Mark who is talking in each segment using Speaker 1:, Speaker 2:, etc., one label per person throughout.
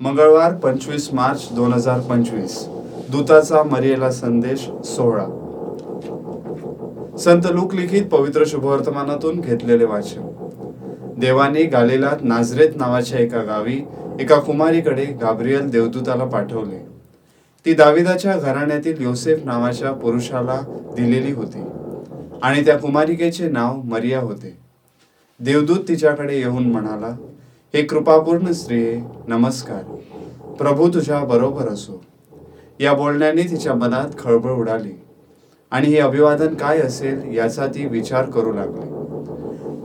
Speaker 1: मंगळवार पंचवीस मार्च दोन हजार पंचवीस. दूताचा मरियेला संदेश सोहळा. संत लूक लिखित पवित्र शुभवर्तमानातून घेतलेले वाचन. देवाने गालिलात नाझरेत नावाच्या एका गावी एका कुमारीकडे गाब्रियल देवदूताला पाठवले. ती दाविदाच्या घराण्यातील योसेफ नावाच्या पुरुषाला दिलेली होती आणि त्या कुमारिकेचे नाव मरिया होते. देवदूत तिच्याकडे येऊन म्हणाला हे कृपापूर्ण स्त्रिये नमस्कार. प्रभू तुझ्या बरोबर असो. या बोलण्याने तिच्या मनात खळबळ उडाली. आणि हे अभिवादन काय असेल याचा ती विचार करू लागली.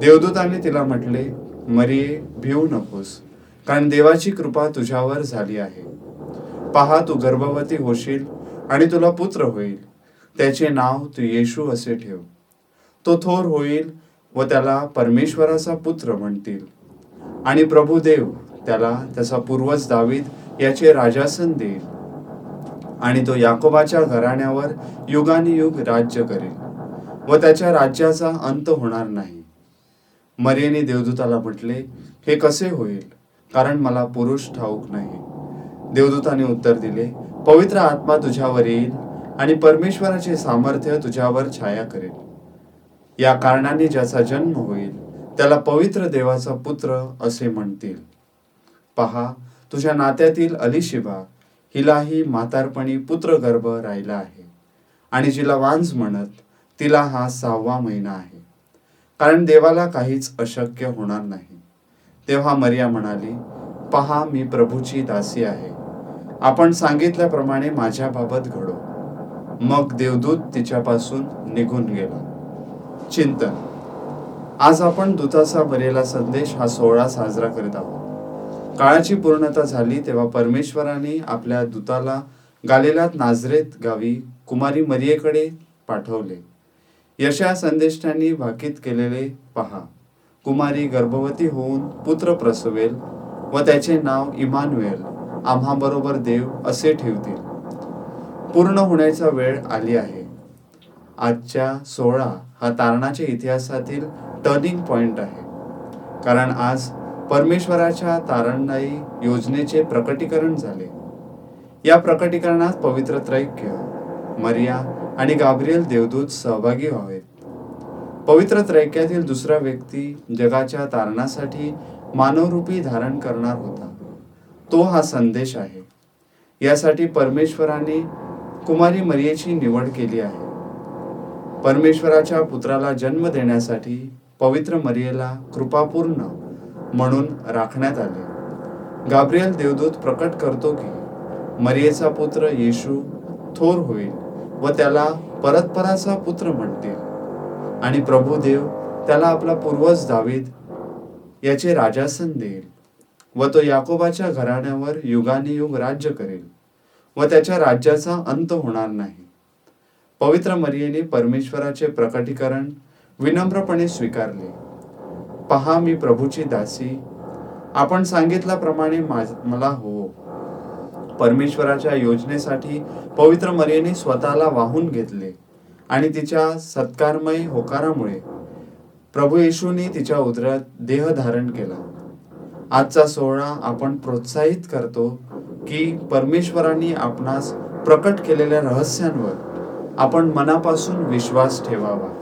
Speaker 1: देवदूताने तिला म्हटले मरिये भिवू नकोस. कारण देवाची कृपा तुझ्यावर झाली आहे. पहा तू गर्भवती होशील आणि तुला पुत्र होईल. त्याचे नाव तू येशू असे ठेव. तो थोर होईल व त्याला परमेश्वराचा पुत्र म्हणतील. आणि प्रभुदेव त्याला त्याचा पूर्वज दावीद याचे राजासन देईल. आणि तो याकोबाच्या घराण्यावर युगानियुग राज्य करेल व त्याच्या राज्याचा अंत होणार नाही. मरियेने देवदूताला म्हटले हे कसे होईल? कारण मला पुरुष ठाऊक नाही. देवदूताने उत्तर दिले पवित्र आत्मा तुझ्यावर येईल आणि परमेश्वराचे सामर्थ्य तुझ्यावर छाया करेल. या कारणाने ज्याचा जन्म होईल त्याला पवित्र देवाचा पुत्र असे म्हणतील. पहा तुझ्या नात्यातील अलिशिबा हिलाही म्हातारपणी पुत्रगर्भ राहिला आहे. आणि जिला वांज म्हणत तिला हा सहावा महिना आहे. कारण देवाला काहीच अशक्य होणार नाही. तेव्हा मरिया म्हणाली पहा मी प्रभूची दासी आहे. आपण सांगितल्याप्रमाणे माझ्याबाबत घडो. मग देवदूत तिच्यापासून निघून गेला. चिंतन. आज आपण दूताचा बरेला संदेश हा सोहळा साजरा करीत आहोत. काळाची पूर्णता झाली तेव्हा परमेश्वराने आपल्या दूताला गालेलात नाझरेत गावी कुमारी मरियेकडे पाठवले. यशा संदेष्टांनी भाकीत केलेले पहा. कुमारी गर्भवती होऊन पुत्र प्रसवेल व त्याचे नाव इमानुएल. आम्हाबरोबर देव असे ठेवतील. पूर्ण होण्याचा वेळ आली आहे. आजच्या सोहळा हा तारणाच्या इतिहासातील टर्निंग पॉइंट आहे. कारण आज परमेश्वराच्या तारणदायी योजनेचे प्रकटीकरण झाले. या प्रकटीकरणात पवित्र त्रैक्य मरिया आणि गाब्रियल देवदूत सहभागी व्हावेत. पवित्र त्रैक्यातील दुसरा व्यक्ती जगाच्या तारणासाठी मानवरूपी धारण करणार होता. तो हा संदेश आहे. यासाठी परमेश्वराने कुमारी मरियेची निवड केली आहे. परमेश्वराच्या पुत्राला जन्म देण्यासाठी पवित्र मरियेला कृपापूर्ण म्हणून राखण्यात आले. गाब्रियल देवदूत प्रकट करतो की मरियेचा पुत्र येशू थोर होईल व त्याला परतपराचा पुत्र म्हणतील. आणि प्रभू देव त्याला आपला पूर्वज दावीद याचे राजासन देईल व तो याकोबाच्या घराण्यावर युगानुयुग राज्य करेल व त्याच्या राज्याचा अंत होणार नाही. पवित्र मरियेने परमेश्वराचे प्रकटीकरण विनम्रपणे स्वीकारले. पहा मी प्रभूची दासी. आपण सांगितल्याप्रमाणे मला हो. परमेश्वराच्या योजनेसाठी पवित्र मर्याने स्वतःला वाहून घेतले आणि तिच्या सत्कारमय होकारामुळे प्रभू येशूने तिच्या उदरात देह धारण केला. आजचा सोहळा आपण प्रोत्साहित करतो की परमेश्वराने आपणास प्रकट केलेल्या रहस्यांवर आपण मनापासून विश्वास ठेवावा.